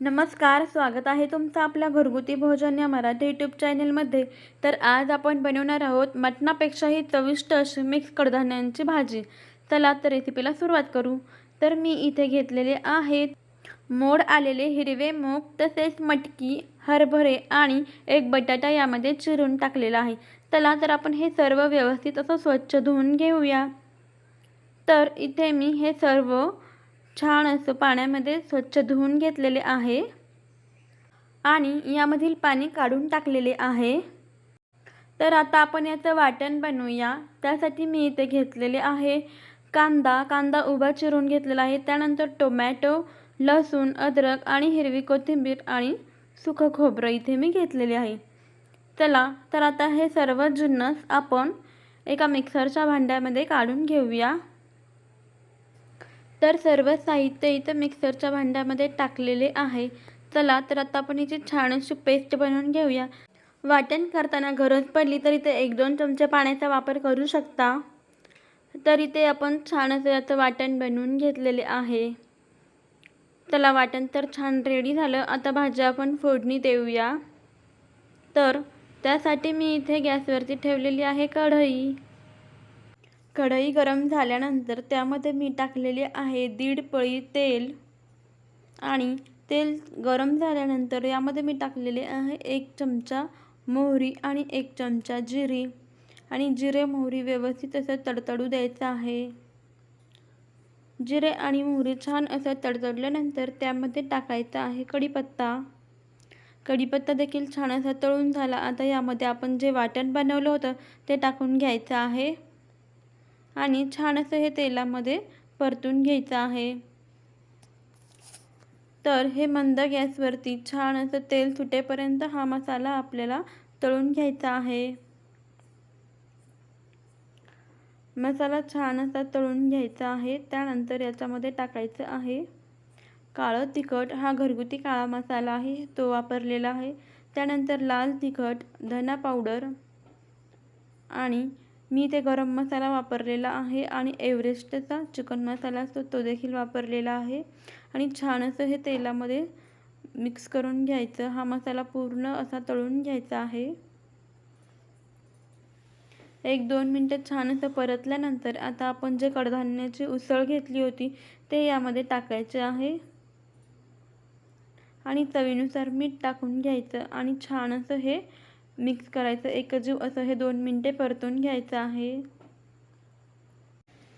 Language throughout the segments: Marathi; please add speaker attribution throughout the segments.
Speaker 1: नमस्कार स्वागत आहे तुमचं आपल्या घरगुती भोजन या मराठी यूट्यूब चॅनलमध्ये तर आज आपण बनवणार आहोत मटणापेक्षाही चविष्ट अशी मिक्स कडधान्यांची भाजी. चला तर रेसिपीला सुरुवात करू. तर मी इथे घेतलेले आहेत मोड आलेले हिरवे मूग तसेच मटकी हरभरे आणि एक बटाटा यामध्ये चिरून टाकलेला आहे. चला तर आपण हे सर्व व्यवस्थित असं स्वच्छ धुवून घेऊया. तर इथे मी हे सर्व छान असं पाण्यामध्ये स्वच्छ धुवून घेतलेले आहे. आणि यामधील पाणी काढून टाकलेले आहे. तर आता आपण याचं वाटण बनवूया. त्यासाठी मी इथे घेतलेले आहे कांदा. कांदा उभा चिरून घेतलेला आहे. त्यानंतर टोमॅटो लसूण अद्रक आणि हिरवी कोथिंबीर आणि सुखं खोबरं इथे मी घेतलेले आहे. चला तर आता हे सर्व जिन्नस आपण एका मिक्सरच्या भांड्यामध्ये काढून घेऊया. तर सर्व साहित्य इथं मिक्सरच्या भांड्यामध्ये टाकलेले आहे. चला तर आता आपण इथे छान अशी पेस्ट बनवून घेऊया. वाटण करताना गरज पडली तर इथे एक दोन चमचे पाण्याचा वापर करू शकता. तर इथे आपण छान असं याचं वाटण बनवून घेतलेले आहे. चला वाटण तर छान रेडी झालं. आता भाजी आपण फोडणी देऊया. तर त्यासाठी मी इथे गॅसवरती ठेवलेली आहे कढई. कढई गरम झाल्यानंतर त्यामध्ये मी टाकलेले आहे दीड पळी तेल आणि तेल गरम झाल्यानंतर यामध्ये मी टाकलेले आहे एक चमचा मोहरी आणि एक चमचा जिरी. आणि जिरे मोहरी व्यवस्थित असं तडतडू द्यायचं आहे. जिरे आणि मोहरी छान असं तडतडल्यानंतर त्यामध्ये टाकायचा आहे कढीपत्ता. कढीपत्ता देखील छान असा तळून झाला. आता यामध्ये आपण जे वाटण बनवलं होतं ते टाकून घ्यायचं आहे. आणि छान असं हे तेलामध्ये परतून घ्यायचं आहे. तर हे मंद गॅसवरती छान असं तेल सुटेपर्यंत हा मसाला आपल्याला तळून घ्यायचा आहे. मसाला छान असा तळून घ्यायचा आहे. त्यानंतर याच्यामध्ये टाकायचं आहे. काळं तिखट हा घरगुती काळा मसाला आहे तो वापरलेला आहे. त्यानंतर लाल तिखट धना पावडर आणि मी ते गरम मसाला वापरलेला आहे आणि एव्हरेस्टचा चिकन मसाला असतो तो देखील वापरलेला आहे. आणि छान असं हे तेलामध्ये मिक्स करून घ्यायचं. हा मसाला पूर्ण असा तळून घ्यायचा आहे. एक दोन मिनटं छान असं परतल्यानंतर आता आपण जे कडधान्याची उसळ घेतली होती ते यामध्ये टाकायचे आहे. आणि चवीनुसार मीठ टाकून घ्यायचं आणि छान असं हे मिक्स करायचं. एकजीव असं हे दोन मिनटे परतून घ्यायचं आहे.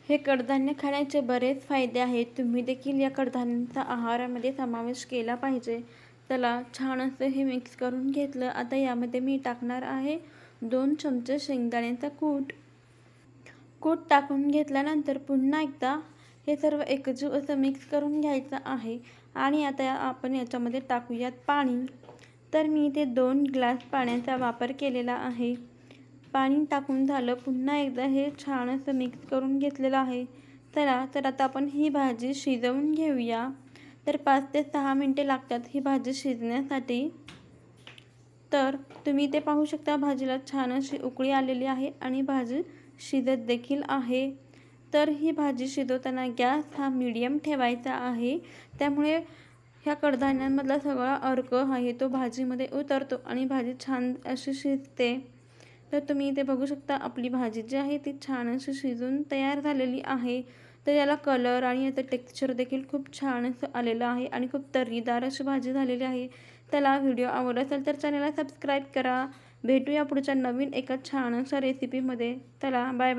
Speaker 1: हे कडधान्य खाण्याचे बरेच फायदे आहेत. तुम्ही देखील या कडधान्यांचा आहारामध्ये समावेश केला पाहिजे. चला छान असं हे मिक्स करून घेतलं. आता यामध्ये मी टाकणार आहे दोन चमचे शेंगदाण्याचा कूट. कूट टाकून घेतल्यानंतर पुन्हा एकदा हे सर्व एकजीव असं मिक्स करून घ्यायचं आहे. आणि आता आपण याच्यामध्ये टाकूयात पाणी. तर मी इथे दोन ग्लास पाण्याचा वापर केलेला आहे. पाणी टाकून झालं. पुन्हा एकदा हे छान असं मिक्स करून घेतलेलं आहे. चला तर आता आपण ही भाजी शिजवून घेऊया. तर पाच ते सहा मिनटे लागतात ही भाजी शिजण्यासाठी. तर तुम्ही इथे पाहू शकता भाजीला छान अशी उकळी आलेली आहे आणि भाजी शिजत देखील आहे. तर ही भाजी शिजवताना गॅस हा मीडियम ठेवायचा आहे. त्यामुळे ह्या कडधान्यांमधला सगळा अर्क आहे तो भाजीमध्ये उतरतो आणि भाजी छान अशी शिजते. तर तुम्ही इथे बघू शकता आपली भाजी जी आहे ती छान अशी शिजून तयार झालेली आहे. तर याला कलर आणि याचं टेक्स्चर देखील खूप छान असं आलेलं आहे आणि खूप तर्रीदार अशी भाजी झालेली आहे. त्याला व्हिडिओ आवडला असेल तर चॅनलला सबस्क्राईब करा. भेटूया पुढच्या नवीन एका छान अशा रेसिपीमध्ये त्याला बाय बाय